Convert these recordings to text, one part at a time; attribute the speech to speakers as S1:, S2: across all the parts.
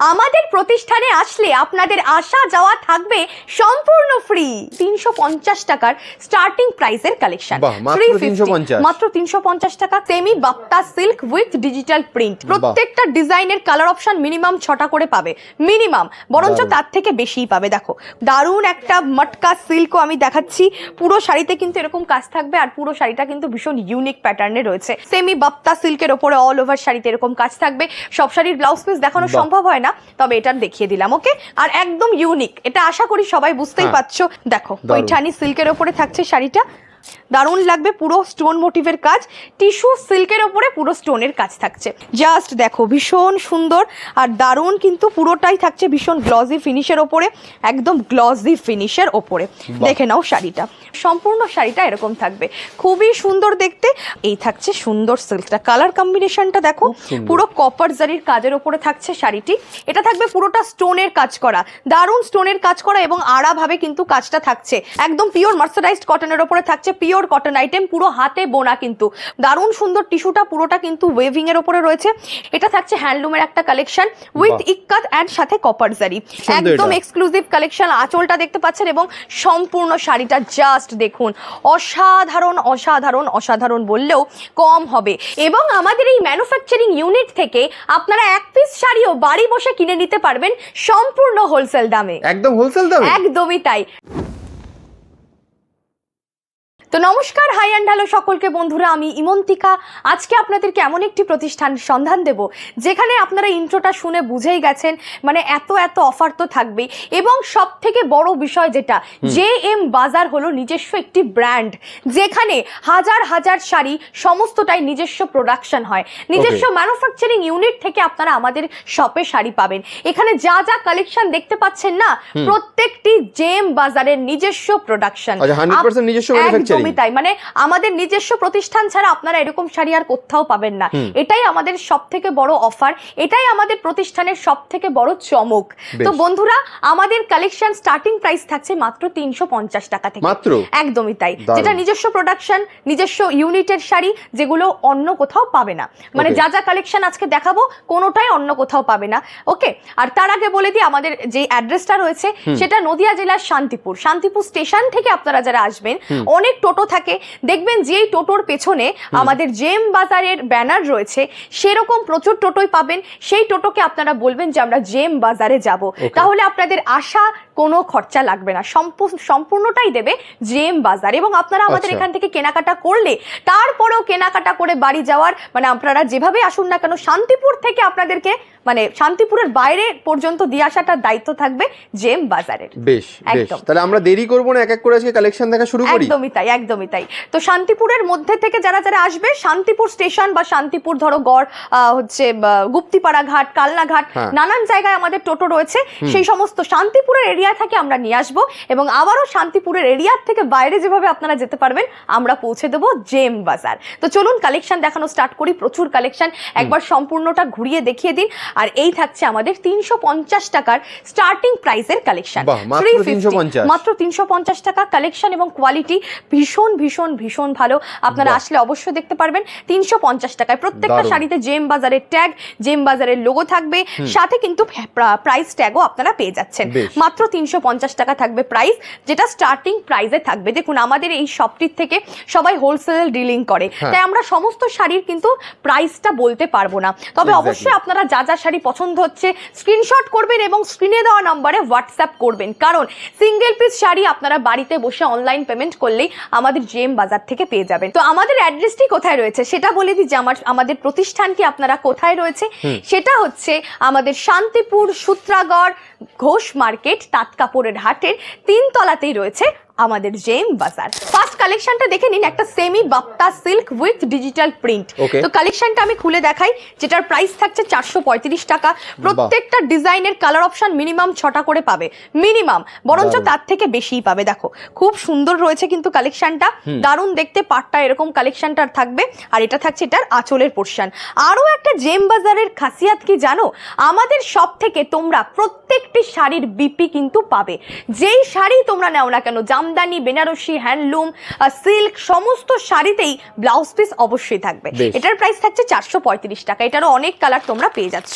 S1: আমাদের প্রতিষ্ঠানে আসলে আপনাদের আসা যাওয়া থাকবে সম্পূর্ণ ফ্রি তিনশো পঞ্চাশ টাকার স্টার্টিং প্রাইসের কালেকশন
S2: মাত্র
S1: তিনশো পঞ্চাশ। টাকা semi Bapta silk with digital print প্রত্যেকটা ডিজাইনের কালার অপশন মিনিমাম ছটা করে পাবে। মিনিমাম বরঞ্চ তার থেকে বেশিই পাবে। দেখো দারুণ একটা মটকা সিল্কও আমি দেখাচ্ছি। পুরো শাড়িতে কিন্তু এরকম কাজ থাকবে আর পুরো শাড়িটা কিন্তু ভীষণ ইউনিক প্যাটার্নে রয়েছে। সেমি বাপ্তা সিল্কের ওপরে অল ওভার শাড়িতে এরকম কাজ থাকবে। সব শাড়ির ব্লাউজ পিস দেখানো সম্ভব হয় না। তবে এটা দেখিয়ে দিলাম ওকে আর একদম ইউনিক এটা আশা করি সবাই বুঝতেই
S2: হ্যাঁ।
S1: পারছ। দেখো
S2: ওই
S1: পৈঠানি সিল্কের ওপরে থাকছে শাড়িটা। দারুণ লাগবে পুরো স্টোন মোটিভের কাজ। টিস্যু সিল্কের ওপরে পুরো স্টোনের কাজ থাকছে। জাস্ট দেখো ভীষণ সুন্দর আর দারুণ কিন্তু পুরোটাই থাকছে ভীষণ গ্লজি ফিনিশের ওপরে একদম গ্লজি ফিনিশের ওপরে। দেখে নাও শাড়িটা। সম্পূর্ণ শাড়িটা এরকম থাকবে। খুবই সুন্দর দেখতে। এই থাকছে সুন্দর সিল্কটা কালার কম্বিনেশনটা দেখো পুরো কপার জারির কাজের ওপরে থাকছে শাড়িটি। এটা থাকবে পুরোটা স্টোনের কাজ করা। দারুণ স্টোনের কাজ করা এবং আড়াভাবে কিন্তু কাজটা থাকছে। একদম পিওর মার্সারাইজড কটনের ওপরে থাকছে পিওর কটন আইটেম পুরো হাতে বোনা কিন্তু। দারুণ সুন্দর টিস্যুটা পুরোটা কিন্তু ওয়েভিং এর ওপরে রয়েছে। এটা থাকছে হ্যান্ডলুমের একটা কালেকশন উইথ। ইক্কাত অ্যান্ড সাথে কপার জারি একদম এক্সক্লুসিভ কালেকশন আঁচলটা দেখতে পাচ্ছেন এবং সম্পূর্ণ শাড়িটা জাস্ট দেখুন। অসাধারণ অসাধারণ অসাধারণ বললেও কম হবে। এবং আমাদের এই ম্যানুফ্যাকচারিং ইউনিট থেকে আপনারা এক পিস শাড়িও বাড়ি বসে কিনে নিতে পারবেন সম্পূর্ণ হোলসেল দামে।
S2: একদম হোলসেল দামে?
S1: একদমই তাই। তো নমস্কার হাই অ্যান্ড হ্যালো সকলকে বন্ধুরা আমি ইমন্তিকা। আজকে আপনাদেরকে এমন একটি প্রতিষ্ঠান সন্ধান দেব যেখানে আপনারা ইন্ট্রোটা শুনে বুঝেই গেছেন মানে এত এত অফার তো থাকবেই। এবং সব থেকে বড় বিষয় যেটা জে এম বাজার হলো নিজস্ব একটি ব্র্যান্ড যেখানে হাজার হাজার শাড়ি সমস্তটাই নিজস্ব প্রোডাকশন হয়। নিজস্ব ম্যানুফ্যাকচারিং ইউনিট থেকে আপনারা আমাদের শপে শাড়ি পাবেন। এখানে যা যা কালেকশন দেখতে পাচ্ছেন না প্রত্যেকটি জে এম বাজারের নিজস্ব প্রোডাকশন
S2: আচ্ছা, 100% নিজস্ব?
S1: একদমই তাই। মানে আমাদের নিজস্ব প্রতিষ্ঠান ছাড়া আপনারা এরকম শাড়ি আর কোথাও পাবেন না। এটাই আমাদের সব থেকে বড় অফার এটাই আমাদের প্রতিষ্ঠানের সব থেকে বড় চমক। তো বন্ধুরা আমাদের কালেকশন স্টার্টিং প্রাইস থাকছে মাত্র তিনশো পঞ্চাশ টাকা থেকে।
S2: মাত্র?
S1: একদমই তাই। যেটা নিজস্ব প্রোডাকশন নিজস্ব ইউনিটের শাড়ি যেগুলো অন্য কোথাও পাবে না। মানে যা যা কালেকশন আজকে দেখাবো কোনোটাই অন্য কোথাও পাবে না। ওকে আর তার আগে বলে দিই আমাদের যে অ্যাড্রেসটা রয়েছে সেটা নদিয়া জেলার শান্তিপুর। শান্তিপুর স্টেশন থেকে আপনারা যারা আসবেন অনেক টোটো থাকে দেখবেন যেই টোটোর পেছনে আমাদের জেম বাজারের ব্যানার রয়েছে সেরকম প্রচুর টোটোই পাবেন। সেই টোটোকে আপনারা বলবেন যে আমরা জেম বাজারে যাব। তাহলে আপনাদের আসা কোনো খরচা লাগবে না। সম্পূর্ণ- সম্পূর্ণটাই দেবে জেম বাজার। এবং আপনারা আমাদের
S2: আচ্ছা।
S1: এখান থেকে কেনাকাটা করলে তারপরেও কেনাকাটা করে বাড়ি যাওয়ার মানে আপনারা যেভাবে আসুন না কেন শান্তিপুর থেকে আপনাদেরকে মানে শান্তিপুরের বাইরে পর্যন্ত দিয়ে আসাটার দায়িত্ব থাকবে জেম বাজারের।
S2: বেশ
S1: একদম।
S2: তাহলে আমরা দেরি করব না এক এক করে আজকে কালেকশন দেখা শুরু করি?
S1: একদমই তাই একদমই তাই। তো শান্তিপুরের মধ্যে থেকে যারা যারা আসবে শান্তিপুর স্টেশন বা শান্তিপুর ধরো গড় আহ, হচ্ছে গুপ্তিপাড়া ঘাট কালনা ঘাট
S2: হ্যাঁ।
S1: নানান জায়গায় আমাদের টোটো রয়েছে। সেই সমস্ত শান্তিপুরের এরিয়া থেকে আমরা নিয়ে আসব এবং আবারও শান্তিপুরের এরিয়ার থেকে বাইরে যেভাবে আপনারা যেতে পারবেন আমরা পৌঁছে দেবো জেম বাজার। তো চলুন কালেকশন দেখানো স্টার্ট করি প্রচুর কালেকশন একবার সম্পূর্ণটা ঘুরিয়ে দেখিয়ে দিন। আর এই থাকছে আমাদের তিনশো পঞ্চাশ টাকার স্টার্টিং প্রাইসের কালেকশন
S2: মাত্র 350
S1: মাত্র তিনশো পঞ্চাশ টাকা কালেকশন এবং কোয়ালিটি ভীষণ ভীষণ ভীষণ ভালো। আপনারা আসলে অবশ্যই দেখতে পারবেন তিনশো পঞ্চাশ টাকায়। প্রত্যেকটা। শাড়িতে জেম বাজারের ট্যাগ জেম বাজারের লোগো থাকবে। সাথে কিন্তু প্রাইস ট্যাগও আপনারা পেয়ে যাচ্ছেন। মাত্র তিনশো পঞ্চাশ টাকা থাকবে প্রাইস যেটা স্টার্টিং প্রাইসে থাকবে। দেখুন আমাদের এই শপটির থেকে সবাই হোলসেল ডিলিং করে।
S2: হ্যাঁ।
S1: তাই আমরা সমস্ত শাড়ির কিন্তু প্রাইসটা বলতে পারব না। তবে অবশ্যই আপনারা যা যা শাড়ি পছন্দ হচ্ছে স্ক্রিনশট করবেন এবং স্ক্রিনে দেওয়া নম্বরে হোয়াটসঅ্যাপ করবেন। কারণ সিঙ্গেল পিস শাড়ি আপনারা বাড়িতে বসে অনলাইন পেমেন্ট করলেই আমাদের জেম বাজার থেকে পেয়ে যাবেন। তো আমাদের অ্যাড্রেসটি কোথায় রয়েছে? সেটা বলে দিই যে আমার আমাদের প্রতিষ্ঠানটি আপনারা কোথায় রয়েছে? সেটা হচ্ছে আমাদের শান্তিপুর সূত্রাগড় ঘোষ মার্কেট তাঁত কাপড়ের হাটের তিনতলাতেই রয়েছে আমাদের জেম বাজার। ফার্স্ট কালেকশনটা দেখে নিন একটা semi Bapta silk with digital print তো কালেকশনটা আমি খুলে দেখাই যেটার প্রাইস থাকছে চারশো পঁয়ত্রিশ টাকা। প্রত্যেকটা ডিজাইনের কালার অপশন মিনিমাম ছটা করে পাবে। মিনিমাম বরঞ্চ তার থেকে বেশিই পাবে। দেখো খুব সুন্দর রয়েছে কিন্তু কালেকশনটা দারুণ দেখতে পাটটা এরকম কালেকশনটার থাকবে। আর এটা থাকছে এটার আঁচলের পোর্শন আরও একটা জেম বাজারের খাসিয়াত কি জানো? আমাদের সব থেকে তোমরা প্রত্যেকটি শাড়ির বিপি কিন্তু পাবে। যেই শাড়ি তোমরা নাও না কেন জাম জামদানি বেনারসি হ্যান্ডলুম সিল্ক সমস্ত শাড়িতেই ব্লাউজ পিস অবশ্যই থাকবে। এটার প্রাইস থাকছে চারশো পঁয়ত্রিশ টাকা। এটারও অনেক কালার তোমরা পেয়ে যাচ্ছ।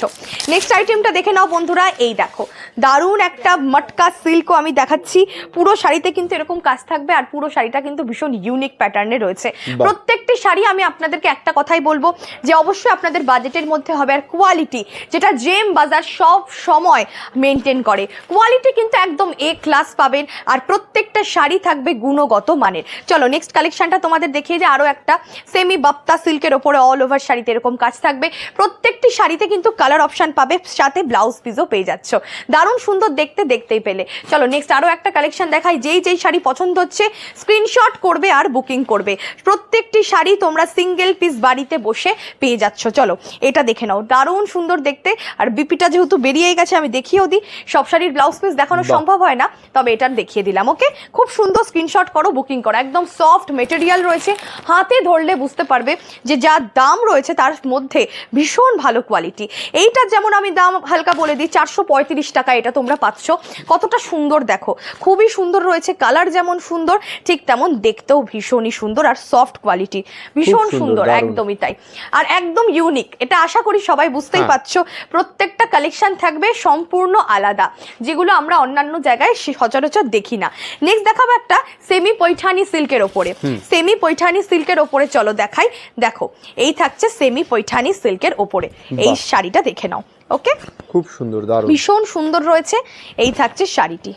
S1: নেক্সট আইটেমটা দেখে নাও বন্ধুরা এই দেখো। দারুণ একটা মটকা সিল্কও আমি দেখাচ্ছি। পুরো শাড়িতে কিন্তু এরকম কাজ থাকবে আর পুরো শাড়িটা কিন্তু ভীষণ ইউনিক প্যাটার্নে রয়েছে। প্রত্যেকটি শাড়ি আমি আপনাদেরকে একটা কথাই বলব যে অবশ্যই আপনাদের বাজেটের মধ্যে হবে আর কোয়ালিটি যেটা জেম বাজার সব সময় মেনটেন করে। কোয়ালিটি কিন্তু একদম এ ক্লাস পাবেন আর প্রত্যেকটা শাড়ি থাকবে গুণগত মানের। চলো নেক্সট কালেকশনটা তোমাদের দেখিয়ে যে আরও একটা সেমি বাপ্তা সিল্কের ওপরে অল ওভার শাড়িতে এরকম কাজ থাকবে। প্রত্যেকটি শাড়িতে কিন্তু কালার অপশন পাবে সাথে ব্লাউজ পিসও পেয়ে যাচ্ছ। দারুণ সুন্দর দেখতে দেখতেই পেলে। চলো নেক্সট আরও একটা কালেকশন দেখাই যেই যেই শাড়ি পছন্দ হচ্ছে স্ক্রিনশট করবে আর বুকিং করবে। প্রত্যেকটি শাড়ি তোমরা সিঙ্গেল পিস বাড়িতে বসে পেয়ে যাচ্ছ। চলো এটা দেখে নাও দারুণ সুন্দর দেখতে। আর বিপিটা যেহেতু বেরিয়ে গেছে আমি দেখিয়েও দিই। সব শাড়ির ব্লাউজ পিস দেখানো সম্ভব হয় না তবে এটা দেখিয়ে দিলাম ওকে খুব সুন্দর স্ক্রিনশট করো বুকিং করো। একদম সফট মেটেরিয়াল রয়েছে। হাতে ধরলে বুঝতে পারবে যে যা দাম রয়েছে তার মধ্যে ভীষণ ভালো কোয়ালিটি এইটার যেমন আমি দাম হালকা বলে দিই চারশো পঁয়ত্রিশ টাকা এটা তোমরা পাচ্ছ। কতটা সুন্দর দেখো। খুবই সুন্দর রয়েছে কালার যেমন সুন্দর ঠিক তেমন দেখতেও ভীষণই সুন্দর আর সফট কোয়ালিটি ভীষণ
S2: সুন্দর,
S1: একদমই তাই। আর একদম ইউনিক এটা আশা করি সবাই বুঝতেই
S2: হ্যাঁ।
S1: পারছ। প্রত্যেকটা কালেকশন থাকবে সম্পূর্ণ আলাদা যেগুলো আমরা অন্যান্য জায়গায় সচরাচর দেখি না। নেক্সট দেখাবো একটা সেমি পৈঠানি সিল্কের ওপরে। সেমি পৈঠানি সিল্কের ওপরে চলো দেখাই। দেখো এই থাকছে সেমি পৈঠানি সিল্কের ওপরে। এই শাড়িটা দেখে নাও ওকে?
S2: খুব সুন্দর দারুণ।
S1: ভীষণ সুন্দর রয়েছে। এই থাকছে শাড়িটি।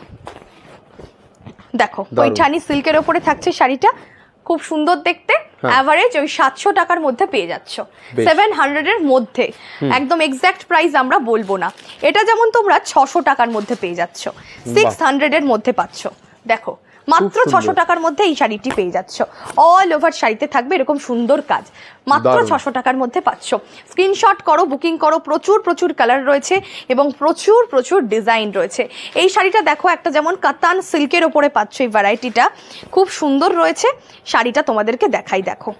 S1: দেখো পৈঠানি সিল্কের ওপরে থাকছে শাড়িটা। খুব সুন্দর দেখতে। অ্যাভারেজ ওই সাতশো টাকার মধ্যে পেয়ে যাচ্ছ। সেভেন হান্ড্রেডের মধ্যে। একদম এক্স্যাক্ট প্রাইস আমরা বলব না। এটা যেমন তোমরা ছশো টাকার মধ্যে পেয়ে যাচ্ছ। সিক্স হান্ড্রেডের মধ্যে পাচ্ছ। দেখো মাত্র ছশো টাকার মধ্যে এই শাড়িটি পেয়ে যাচ্ছ। অল ওভার শাড়িতে থাকবে এরকম সুন্দর কাজ। মাত্র ছশো টাকার মধ্যে পাচ্ছ। স্ক্রিনশট করো বুকিং করো প্রচুর প্রচুর কালার রয়েছে এবং প্রচুর প্রচুর ডিজাইন রয়েছে। এই শাড়িটা দেখো একটা যেমন কাতান সিল্কের ওপরে পাচ্ছ এই ভ্যারাইটিটা খুব সুন্দর রয়েছে। শাড়িটা তোমাদেরকে দেখাই দেখো।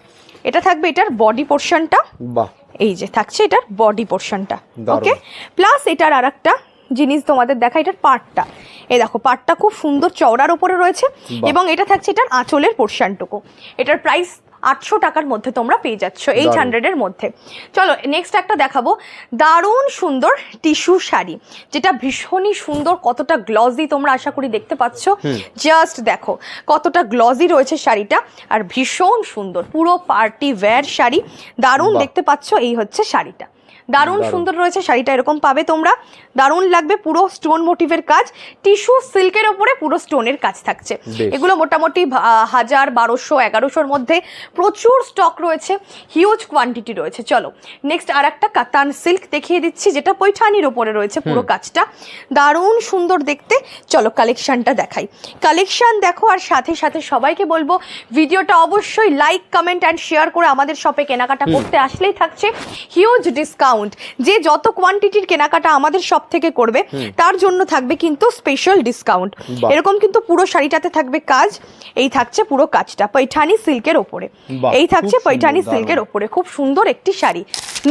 S1: এটা থাকবে এটার বডি পোর্শনটা এই যে থাকছে এটার বডি পোর্শনটা ওকে প্লাস এটার আর একটা জিনিস তোমাদের দেখা এটার পাটটা। এই দেখো পাটটা খুব সুন্দর চওড়ার ওপরে রয়েছে এবং এটা থাকছে এটার আঁচলের পোর্শনটুকু। এটার প্রাইস আটশো টাকার মধ্যে তোমরা পেয়ে যাচ্ছ এইট। হান্ড্রেডের মধ্যে। চলো নেক্সট একটা দেখাবো। দারুণ সুন্দর টিস্যু শাড়ি যেটা ভীষণই সুন্দর কতটা গ্লজি তোমরা আশা করি দেখতে পাচ্ছ। জাস্ট দেখো কতটা গ্লজি রয়েছে শাড়িটা আর ভীষণ সুন্দর পুরো পার্টি ওয়্যার শাড়ি। দারুণ দেখতে পাচ্ছ এই হচ্ছে শাড়িটা। দারুণ। সুন্দর রয়েছে শাড়িটা এরকম পাবে তোমরা। দারুণ লাগবে পুরো স্টোন মোটিভের কাজ। টিস্যু সিল্কের ওপরে পুরো স্টোনের কাজ থাকছে। এগুলো মোটামুটি হাজার বারোশো এগারোশোর মধ্যে প্রচুর স্টক রয়েছে হিউজ কোয়ান্টিটি রয়েছে। চলো নেক্সট আর একটা কাতান সিল্ক দেখিয়ে দিচ্ছি যেটা পৈঠানির ওপরে রয়েছে পুরো কাজটা। দারুণ সুন্দর দেখতে। চলো কালেকশনটা দেখাই। কালেকশন দেখো আর সাথে সাথে সবাইকে বলব ভিডিওটা অবশ্যই লাইক কমেন্ট অ্যান্ড শেয়ার করে আমাদের শপে কেনাকাটা করতে আসলেই থাকছে। হিউজ ডিসকাউন্ট যে যত কোয়ান্টিটির কেনাকাটা আমাদের শপ থেকে করবে তার জন্য থাকবে কিন্তু স্পেশাল ডিসকাউন্ট এরকম কিন্তু পুরো শাড়িটাতে থাকবে কাজ এই থাকছে পুরো কাজটা পৈঠানি সিল্কের ওপরে। এই থাকছে পৈঠানি সিল্কের ওপরে খুব সুন্দর একটি শাড়ি।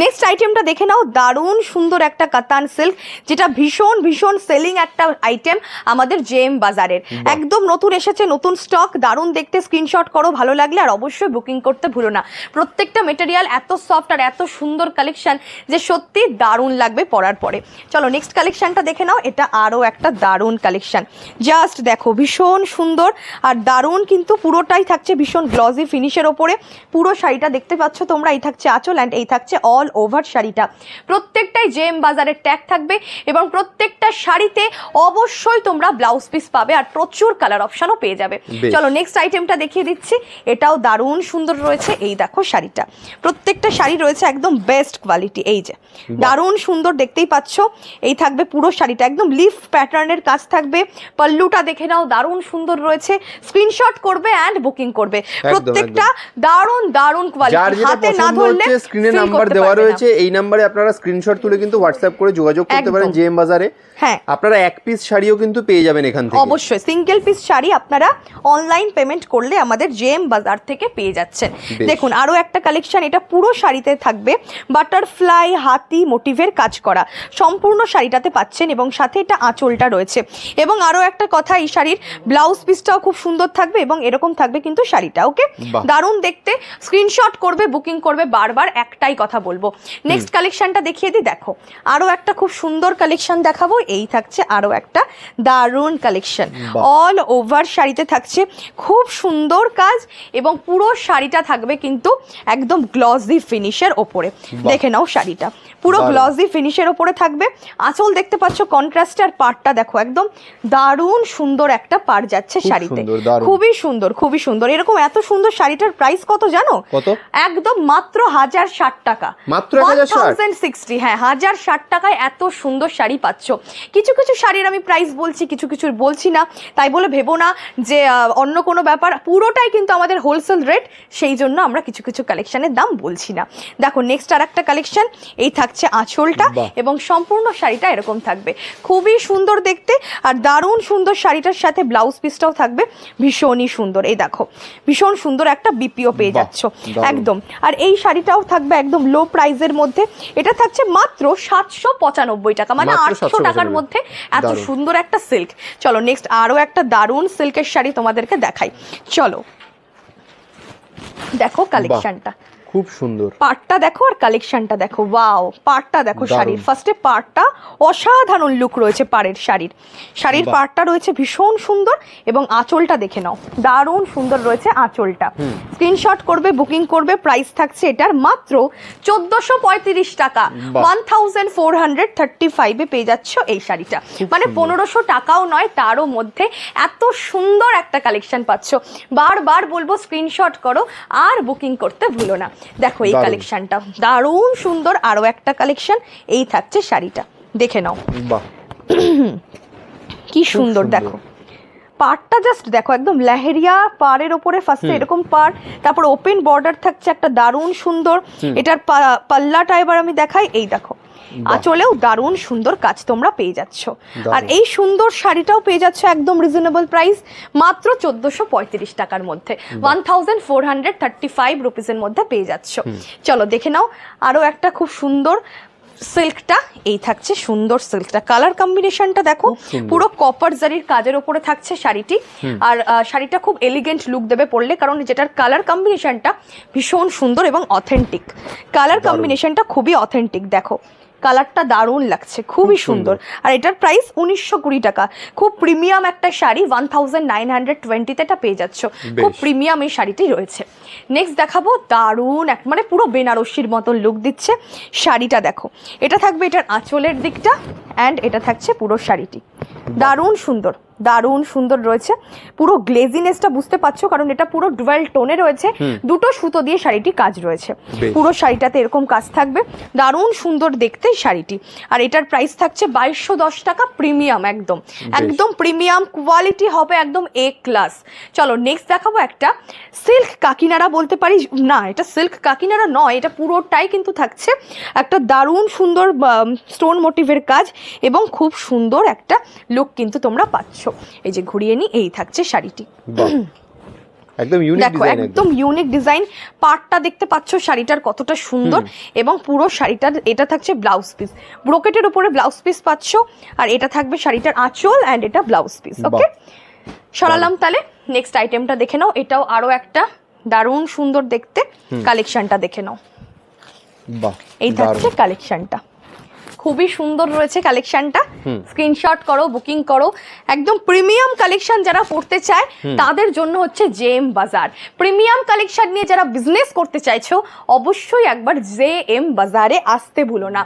S1: নেক্সট আইটেমটা দেখে নাও দারুণ সুন্দর একটা কাতান সিল্ক যেটা ভীষণ ভীষণ সেলিং একটা আইটেম আমাদের জেএম বাজারের। একদম নতুন এসেছে নতুন স্টক দারুণ দেখতে স্ক্রিনশট করো ভালো লাগলে আর অবশ্যই বুকিং করতে ভুলো না। প্রত্যেকটা মেটেরিয়াল এত সফট আর এত সুন্দর কালেকশন যে সত্যি দারুণ লাগবে পরার পরে। চলো নেক্সট কালেকশনটা দেখে নাও এটা আরও একটা দারুণ কালেকশন জাস্ট দেখো ভীষণ সুন্দর আর দারুণ কিন্তু পুরোটাই থাকছে ভীষণ গ্লজি ফিনিশের ওপরে। পুরো শাড়িটা দেখতে পাচ্ছ তোমরা এই থাকছে আঁচল অ্যান্ড এই থাকছে অল ওভার শাড়িটা। প্রত্যেকটাই জেম বাজারের ট্যাগ থাকবে এবং প্রত্যেকটা শাড়িতে অবশ্যই তোমরা ব্লাউজ পিস পাবে আর প্রচুর কালার অপশনও পেয়ে যাবে। চলো নেক্সট আইটেমটা দেখিয়ে দিচ্ছি এটাও দারুণ সুন্দর রয়েছে এই দেখো শাড়িটা। প্রত্যেকটা শাড়ি রয়েছে একদম বেস্ট কোয়ালিটি এই যে দারুণ সুন্দর দেখতেই পাচ্ছ। এই থাকবে পুরো শাড়িটা। একদম লিফ প্যাটার্নের কাজ থাকবে। পল্লুটা দেখে নাও দারুণ সুন্দর রয়েছে। স্ক্রিনশট করবে অ্যান্ড বুকিং করবে। প্রত্যেকটা দারুণ দারুণ কোয়ালিটি হাতে না ধরলে
S2: স্ক্রিনে নাম্বার দেওয়া রয়েছে। এই নাম্বারে আপনারা স্ক্রিনশট তুলে কিন্তু হোয়াটসঅ্যাপ করে যোগাযোগ করতে পারেন জেএম বাজারে
S1: হ্যাঁ।
S2: আপনারা এক পিস শাড়িও কিন্তু পেয়ে যাবেন এখান থেকে।
S1: অবশ্যই। সিঙ্গেল পিস শাড়ি আপনারা অনলাইন পেমেন্ট করলে আমাদের জেএম বাজার থেকে পেয়ে যাচ্ছেন। দেখুন আরও একটা কালেকশন এটা পুরো শাড়িতে থাকবে। বাটারফ্লাই হাতি মোটিভের কাজ করা। সম্পূর্ণ শাড়িটাতে পাচ্ছেন এবং সাথে এটা আঁচলটা রয়েছে। এবং আরও একটা কথা এই শাড়ির ব্লাউজ পিসটাও খুব সুন্দর থাকবে এবং এরকম থাকবে কিন্তু শাড়িটা ওকে। দারুণ দেখতে। স্ক্রিনশট করবে বুকিং করবে বারবার একটাই কথা বলব। নেক্সট কালেকশনটা দেখিয়ে দিই দেখো। আরও একটা খুব সুন্দর কালেকশন দেখাবো। এই থাকছে আরও একটা দারুণ কালেকশন অল ওভার শাড়িতে থাকছে। খুব সুন্দর কাজ এবং পুরো শাড়িটা থাকবে কিন্তু একদম গ্লসি ফিনিশের ওপরে। দেখে নাও শাড়িটা। পুরো
S2: দারুণ।
S1: গ্লসি ফিনিশের ওপরে থাকবে। আঁচল দেখতে পাচ্ছ কন্ট্রাস্ট আর পাড়টা দেখো একদম দারুণ সুন্দর একটা পাড় যাচ্ছে শাড়িতে। খুবই সুন্দর খুবই সুন্দর। এরকম এত সুন্দর শাড়িটার প্রাইস কত জানো?
S2: কত?
S1: একদম মাত্র হাজার ষাট টাকা।
S2: মাত্র
S1: সিক্সটি হ্যাঁ হাজার ষাট টাকায় এত সুন্দর শাড়ি পাচ্ছ। কিছু কিছু শাড়ির আমি প্রাইস বলছি কিছু কিছু বলছি না। তাই বলে ভেবো না যে অন্য কোনো ব্যাপার। পুরোটাই কিন্তু আমাদের হোলসেল রেট সেই জন্য আমরা কিছু কিছু কালেকশনের দাম বলছি না। দেখো নেক্সট আর একটা কালেকশন এই থাকছে আঁচলটা এবং সম্পূর্ণ শাড়িটা এরকম থাকবে। খুবই সুন্দর দেখতে আর দারুণ সুন্দর শাড়িটার সাথে ব্লাউজ পিসটাও থাকবে। ভীষণই সুন্দর। এই দেখো ভীষণ সুন্দর একটা বিপিও পেয়ে যাচ্ছ। একদম। আর এই শাড়িটাও থাকবে একদম লো প্রাইজের মধ্যে। এটা থাকছে মাত্র সাতশো পঁচানব্বই টাকা মানে আটশো টাকার মধ্যে এত সুন্দর একটা সিল্ক চলো নেক্সট আরও একটা দারুণ সিল্কের শাড়ি তোমাদেরকে দেখাই। চলো দেখো কালেকশনটা
S2: খুব সুন্দর।
S1: পাটটা দেখো আর কালেকশনটা দেখো ওয়াও পাটটা দেখো শাড়ির। ফার্স্টে পাটটা অসাধারণ লুক রয়েছে পাড়ের শাড়ির। শাড়ির। পাটটা রয়েছে ভীষণ সুন্দর এবং আঁচলটা দেখে নাও দারুণ সুন্দর রয়েছে আঁচলটা। স্ক্রিনশট করবে বুকিং করবে প্রাইস থাকছে এটার মাত্র চোদ্দশো পঁয়ত্রিশ টাকা। One thousand four hundred thirty ফাইভে পেয়ে যাচ্ছ এই শাড়িটা। মানে। পনেরোশো টাকাও নয় তারও মধ্যে এত সুন্দর একটা কালেকশন পাচ্ছ। বারবার বলব স্ক্রিনশট করো আর বুকিং করতে ভুলো না। দেখো এই কালেকশনটা দারুণ সুন্দর আরও একটা কালেকশন এই থাকছে শাড়িটা। দেখে নাও। কি সুন্দর। দেখো। পাড়টা জাস্ট দেখো একদম লেহেরিয়া পাড়ের ওপরে ফার্স্টে এরকম পাড় তারপর ওপেন বর্ডার থাকছে একটা দারুণ সুন্দর। এটার পাল্লাটা এবার আমি দেখাই এই দেখো। আঁচলেও দারুণ সুন্দর কাজ তোমরা পেয়ে যাচ্ছ। আর এই সুন্দর শাড়িটাও পেয়ে যাচ্ছ একদম রিজনেবল প্রাইস মাত্র চোদ্দোশো পঁয়ত্রিশ টাকার মধ্যে। One thousand four hundred thirty five রুপিসের মধ্যে পেয়ে যাচ্ছ। চলো দেখে নাও আরও একটা খুব সুন্দর সিল্কটা এই থাকছে সুন্দর সিল্কটা কালার কম্বিনেশনটা দেখো পুরো কপার জারির কাজের ওপরে থাকছে শাড়িটি। আর শাড়িটা খুব এলিগেন্ট লুক দেবে পরলে কারণ যেটার কালার কম্বিনেশনটা ভীষণ সুন্দর এবং অথেন্টিক কালার কম্বিনেশনটা খুবই অথেন্টিক দেখো। কালারটা দারুণ লাগছে খুবই
S2: সুন্দর।
S1: আর এটার প্রাইস উনিশশো কুড়ি টাকা। খুব প্রিমিয়াম একটা sari one thousand nine hundred টোয়েন্টিতে এটা পেয়ে যাচ্ছ। খুব প্রিমিয়াম এই শাড়িটি রয়েছে। নেক্সট দেখাবো দারুণ এক মানে পুরো বেনারসির মতন লুক দিচ্ছে শাড়িটা দেখো। এটা থাকবে এটার আঁচলের দিকটা অ্যান্ড এটা থাকছে পুরো শাড়িটি। দারুণ সুন্দর। দারুণ সুন্দর রয়েছে। পুরো গ্লেজিনেসটা বুঝতে পারছ কারণ এটা পুরো ডুয়েল টোনে রয়েছে। দুটো সুতো দিয়ে শাড়িটি কাজ রয়েছে। পুরো শাড়িটাতে এরকম কাজ থাকবে। দারুণ সুন্দর দেখতে শাড়িটি। আর এটার প্রাইস থাকছে বাইশশো দশ টাকা প্রিমিয়াম একদম। একদম প্রিমিয়াম কোয়ালিটি হবে একদম এ ক্লাস চলো নেক্সট দেখাবো একটা সিল্ক কাকিনারা বলতে পারি। না এটা সিল্ক কাকিনারা নয় এটা পুরোটাই কিন্তু থাকছে একটা দারুণ সুন্দর স্টোন মোটিভের কাজ এবং খুব সুন্দর একটা লুক কিন্তু তোমরা পাচ্ছ। এই যে ঘুরিয়ে নি এই থাকছে শাড়িটি।
S2: একদম ইউনিক
S1: দেখো
S2: একদম।
S1: একদম ইউনিক ডিজাইন পার্টটা দেখতে পাচ্ছ শাড়িটার কতটা সুন্দর এবং পুরো শাড়িটার এটা থাকছে ব্লাউজ পিস ব্রোকেটের উপরে ব্লাউজ পিস পাচ্ছ আর এটা থাকবে শাড়িটার আঁচল অ্যান্ড এটা ব্লাউজ পিস ওকে সরালাম তাহলে নেক্সট আইটেমটা দেখে নাও এটাও আরও একটা দারুণ সুন্দর দেখতে কালেকশনটা দেখে নাও। এই থাকছে কালেকশনটা খুবই সুন্দর রয়েছে কালেকশনটা। স্ক্রিনশট করো বুকিং করো। একদম প্রিমিয়াম কালেকশন যারা পড়তে চায় তাদের জন্য হচ্ছে জেএম বাজার প্রিমিয়াম কালেকশন নিয়ে যারা বিজনেস করতে চাইছো অবশ্যই একবার জে এম বাজারে আসতে ভুলো না।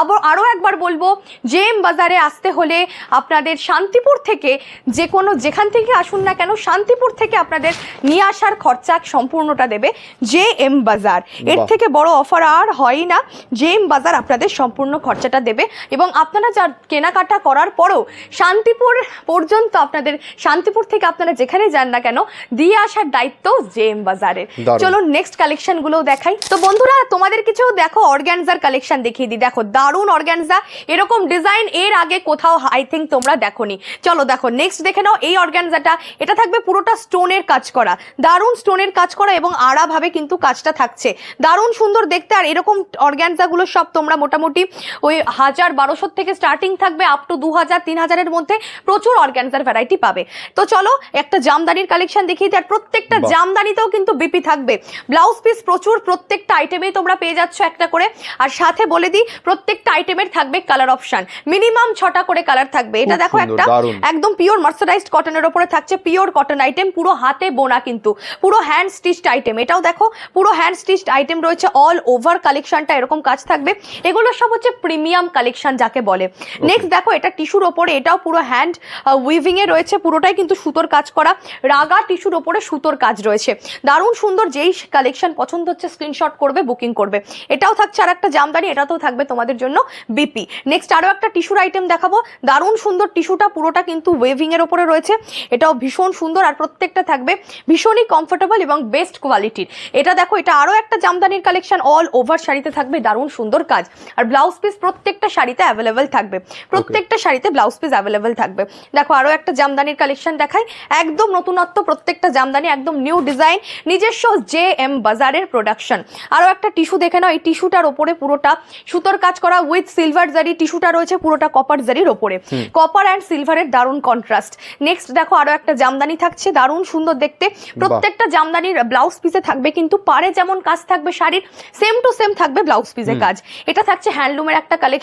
S1: আবার আরও একবার বলব জে এম বাজারে আসতে হলে আপনাদের শান্তিপুর থেকে যে কোনো যেখান থেকে আসুন না কেন শান্তিপুর থেকে আপনাদের নিয়ে আসার খরচা সম্পূর্ণটা দেবে জে এম বাজার এর থেকে বড় অফার আর হয় না। জে এম বাজার আপনাদের সম্পূর্ণ খরচাটা দেবে এবং আপনারা যা কেনাকাটা করার পরও শান্তিপুর পর্যন্ত আপনাদের শান্তিপুর থেকে আপনারা যেখানে যান না কেন দিয়ে আসার দায়িত্ব জেএম বাজারের। চলো নেক্সট কালেকশনগুলো দেখাই। তো বন্ধুরা তোমাদের কিছু দেখো অর্গ্যানজার কালেকশন দেখিয়ে দিই। দেখো দারুণ অর্গ্যানজা এরকম ডিজাইন এর আগে কোথাও আই থিঙ্ক তোমরা দেখোনি। চলো দেখো নেক্সট দেখে নাও এই অর্গ্যানজাটা এটা থাকবে পুরোটা স্টোনের কাজ করা। দারুণ স্টোনের কাজ করা এবং আড়া ভাবে কিন্তু কাজটা থাকছে। দারুণ সুন্দর দেখতে আর এরকম অর্গ্যানজাগুলো সব তোমরা মোটামুটি ওই হাজার বারোশোর থেকে স্টার্টিং থাকবে আপ টু দু হাজার তিন হাজারের মধ্যে প্রচুর অর্গ্যানজার ভ্যারাইটি পাবে। তো চলো একটা জামদানির কালেকশন দেখিয়ে দিই আর প্রত্যেকটা জামদানিতেও কিন্তু বিপি থাকবে। ব্লাউজ পিস প্রচুর প্রত্যেকটা আইটেমেই তোমরা পেয়ে যাচ্ছ একটা করে। আর সাথে বলে দিই প্রত্যেকটা আইটেমের থাকবে কালার অপশন মিনিমাম ছটা করে কালার থাকবে। এটা দেখো একটা একদম পিওর মার্সারাইজড কটনের ওপরে থাকছে পিওর কটন আইটেম পুরো হাতে বোনা কিন্তু। পুরো হ্যান্ড স্টিচড আইটেম এটাও দেখো পুরো হ্যান্ড স্টিচড আইটেম রয়েছে অল ওভার কালেকশনটা এরকম কাজ থাকবে। এগুলো সব হচ্ছে প্রিমিয়াম কালেকশন যাকে বলে। নেক্সট দেখো এটা টিস্যুর ওপরে এটাও পুরো হ্যান্ড উইভিং এ রয়েছে পুরোটাই কিন্তু সুতোর কাজ করা। রাগা টিস্যুর ওপরে সুতোর কাজ রয়েছে। দারুণ সুন্দর যেই কালেকশন পছন্দ হচ্ছে স্ক্রিনশট করবে বুকিং করবে। এটাও থাকছে আর একটা জামদানি এটাতেও থাকবে তোমাদের জন্য বিপি নেক্সট আরও একটা টিস্যুর আইটেম দেখাবো। দারুণ সুন্দর টিস্যুটা পুরোটা কিন্তু ওয়েভিং এর ওপরে রয়েছে। এটাও ভীষণ সুন্দর আর প্রত্যেকটা থাকবে ভীষণই কমফোর্টেবল এবং বেস্ট কোয়ালিটির এটা দেখো এটা আরও একটা জামদানির কালেকশন অল ওভার শাড়িতে থাকবে দারুণ সুন্দর কাজ। আর ব্লাউজ পিস প্রত্যেকটা শাড়িতে অ্যাভেলেবেল থাকবে। প্রত্যেকটা শাড়িতে ব্লাউজ পিস অ্যাভেলেবেল থাকবে। দেখো আরও একটা জামদানির কালেকশন দেখাই। একদম নতুনত্ব প্রত্যেকটা জামদানি একদম নিউ ডিজাইন নিজস্ব জে এম বাজারের প্রোডাকশন আরও একটা টিস্যু দেখে নাও এই টিস্যুটার ওপরে পুরোটা সুতোর কাজ করা উইথ সিলভার জারি টিস্যুটা রয়েছে পুরোটা কপার জারির ওপরে। কপার অ্যান্ড সিলভারের দারুণ কন্ট্রাস্ট নেক্সট দেখো আরও একটা জামদানি থাকছে দারুণ সুন্দর দেখতে। প্রত্যেকটা জামদানির ব্লাউজ পিসে থাকবে কিন্তু পারে যেমন কাজ থাকবে শাড়ির সেম টু সেম থাকবে ব্লাউজ পিসে কাজ। এটা থাকছে হ্যান্ডলুমের একটা কালেকশন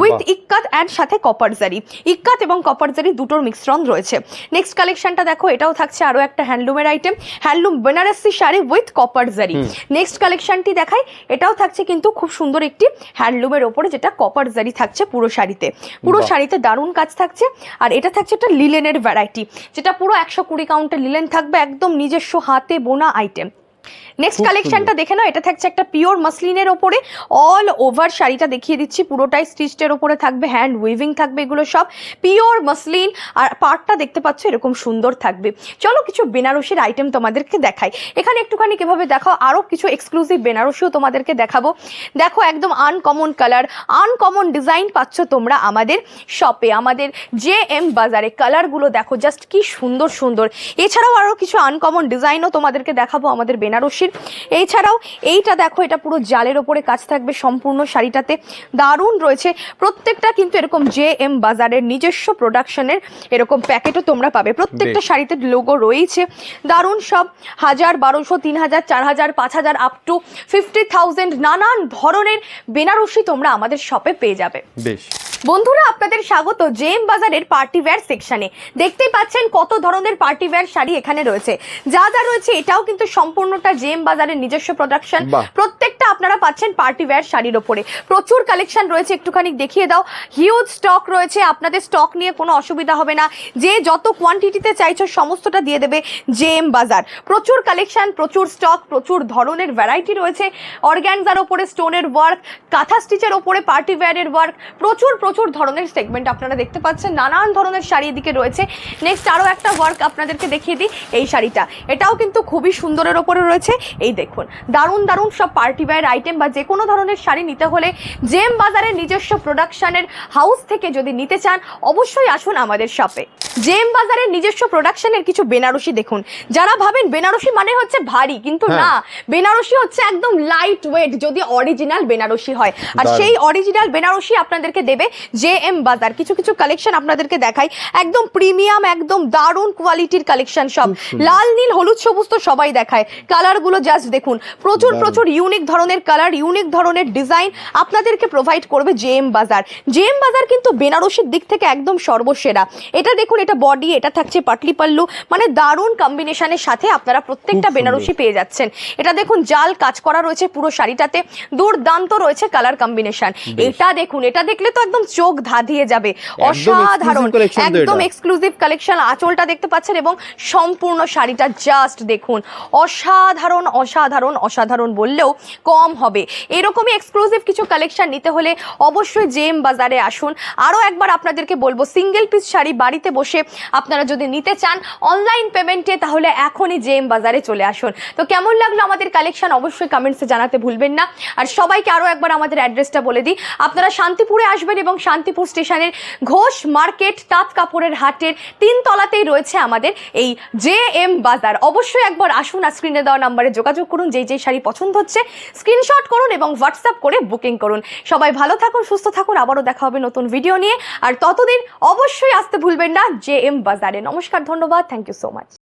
S1: উইথ
S2: বাহ।
S1: ইক্কাত অ্যান্ড সাথে কপার জারি ইক্কাত এবং কপার জারি দুটোর মিশ্রণ রয়েছে। নেক্সট কালেকশনটা দেখো এটাও থাকছে আরও একটা হ্যান্ডলুমের item handloom Banarasi sari with copper zari next কালেকশনটি দেখাই এটাও থাকছে কিন্তু খুব সুন্দর একটি হ্যান্ডলুমের ওপরে যেটা কপার জারি থাকছে পুরো শাড়িতে। পুরো শাড়িতে দারুণ কাজ থাকছে। আর এটা থাকছে একটা লিলেনের ভ্যারাইটি যেটা পুরো একশো কুড়ি কাউন্টের লিলেন থাকবে একদম নিজস্ব হাতে বোনা আইটেম নেক্সট কালেকশনটা দেখে নাও এটা থাকছে একটা পিওর মাসলিনের ওপরে অল ওভার শাড়িটা দেখিয়ে দিচ্ছি পুরোটাই স্টিচের ওপরে থাকবে হ্যান্ড উইভিং থাকবে এগুলো সব পিওর মাসলিন আর পার্টটা দেখতে পাচ্ছ এরকম সুন্দর থাকবে। চলো কিছু বেনারসির আইটেম তোমাদেরকে দেখাই। এখানে একটুখানি কীভাবে দেখাও আরও কিছু এক্সক্লুসিভ বেনারসিও তোমাদেরকে দেখাবো। দেখো একদম আনকমন কালার আনকমন ডিজাইন পাচ্ছ তোমরা আমাদের শপে আমাদের জে এম বাজারে কালারগুলো দেখো জাস্ট কি সুন্দর সুন্দর। এছাড়াও আরও কিছু আনকমন ডিজাইনও তোমাদেরকে দেখাবো আমাদের বেনারসির। এছাড়াও এইটা দেখো এটা পুরো জালের ওপরে কাজ থাকবে সম্পূর্ণ শাড়িটাতে। দারুণ রয়েছে। প্রত্যেকটা কিন্তু এরকম জে এম বাজারের নিজস্ব প্রোডাকশনের এরকম প্যাকেটও তোমরা পাবে। প্রত্যেকটা শাড়িতে লোগো রয়েছে। দারুণ সব। হাজার বারোশো তিন হাজার চার হাজার পাঁচ হাজার আপ টু ফিফটি থাউজেন্ড নানান ধরনের বেনারসি তোমরা আমাদের শপে পেয়ে যাবে।
S2: বেশ।
S1: বন্ধুরা আপনাদের স্বাগত জেম বাজারের পার্টি ওয়্যার সেকশনে। দেখতেই পাচ্ছেন কত ধরনের পার্টি ওয়্যার শাড়ি এখানে রয়েছে। যা যা রয়েছে এটাও কিন্তু সম্পূর্ণটা জেম বাজারের নিজস্ব প্রোডাকশন প্রত্যেকটা আপনারা পাচ্ছেন পার্টি ওয়্যার শাড়ির ওপরে। প্রচুর কালেকশন রয়েছে একটুখানি দেখিয়ে দাও। হিউজ স্টক রয়েছে আপনাদের স্টক নিয়ে কোনো অসুবিধা হবে না। যে যত কোয়ান্টিটিতে চাইছো সমস্তটা দিয়ে দেবে জেএম বাজার। প্রচুর কালেকশন প্রচুর স্টক প্রচুর ধরনের ভ্যারাইটি রয়েছে। অর্গ্যানজার ওপরে স্টোনের ওয়ার্ক কাঁথা স্টিচের ওপরে পার্টি ওয়্যারের ওয়ার্ক প্রচুর প্রচুর ধরনের সেগমেন্ট আপনারা দেখতে পাচ্ছেন নানান ধরনের শাড়ি এদিকে রয়েছে। নেক্সট আরও একটা ওয়ার্ক আপনাদেরকে দেখিয়ে দিই এই শাড়িটা। এটাও কিন্তু খুবই সুন্দরের ওপরে রয়েছে। এই দেখুন দারুণ দারুণ সব পার্টি ওয়্যার আইটেম বা যে কোনো ধরনের শাড়ি নিতে হলে জেম বাজারের নিজস্ব প্রোডাকশনের হাউস থেকে যদি নিতে চান অবশ্যই আসুন আমাদের শপে জেম বাজারের নিজস্ব প্রোডাকশনের কিছু বেনারসি দেখুন। যারা ভাবেন বেনারসি মানে হচ্ছে ভারী কিন্তু
S2: হ্যাঁ।
S1: না বেনারসি হচ্ছে একদম লাইট ওয়েট যদি অরিজিনাল বেনারসি হয়। আর সেই অরিজিনাল বেনারসি আপনাদেরকে দেবে জে এম বাজার। কিছু কিছু কালেকশন আপনাদেরকে দেখাই। একদম প্রিমিয়াম একদম দারুণ কোয়ালিটির কালেকশন সব। লাল নীল হলুদ সবুজ তো সবাই দেখায়। কালারগুলো জাস্ট দেখুন। প্রচুর প্রচুর ইউনিক ধরনের কালার ইউনিক ধরনের ডিজাইন আপনাদেরকে প্রোভাইড করবে J M Bazar. J M Bazar কিন্তু বেনারসির দিক থেকে একদম সর্বসেরা। এটা দেখুন এটা বডি এটা থাকছে পাটলি পাল্লু। মানে দারুণ কম্বিনেশনের সাথে আপনারা প্রত্যেকটা বেনারসি পেয়ে যাচ্ছেন। এটা দেখুন জাল কাজ করা রয়েছে পুরো শাড়িটাতে। দুর্দান্ত রয়েছে কালার কম্বিনেশন এটা দেখুন এটা দেখলে তো একদম চোখ ধাঁধিয়ে যাবে। অসাধারণ। একদম এক্সক্লুসিভ কালেকশন আঁচলটা দেখতে পাচ্ছেন এবং সম্পূর্ণ শাড়িটা জাস্ট দেখুন। অসাধারণ অসাধারণ অসাধারণ অসাধারণ বললেও কম হবে। এরকমই এক্সক্লুসিভ কিছু কালেকশন নিতে হলে অবশ্যই জেম বাজারে আসুন। আরও একবার আপনাদেরকে বলব সিঙ্গেল পিস শাড়ি বাড়িতে বসে আপনারা যদি নিতে চান অনলাইন পেমেন্টে তাহলে এখনই জেম বাজারে চলে আসুন। তো কেমন লাগল আমাদের কালেকশন অবশ্যই কমেন্টসে জানাতে ভুলবেন না। আর সবাইকে আরও একবার আমাদের অ্যাড্রেসটা বলে দিই। আপনারা শান্তিপুরে আসবেন এবং শান্তিপুর স্টেশনের ঘোষ মার্কেট তাঁত কাপড়ের হাটের তিন তলাতেই রয়েছে আমাদের এই জে এম বাজার। অবশ্যই একবার আসুন আর স্ক্রিনে দেওয়া নাম্বারে যোগাযোগ করুন, যেই যেই শাড়ি পছন্দ হচ্ছে স্ক্রিনশট করুন এবং হোয়াটসঅ্যাপ করে বুকিং করুন। সবাই ভালো থাকুন, সুস্থ থাকুন, আবারও দেখা হবে নতুন ভিডিও নিয়ে। আর ততদিন অবশ্যই আসতে ভুলবেন না জে এম বাজারে। নমস্কার, ধন্যবাদ থ্যাংক ইউ সো মাচ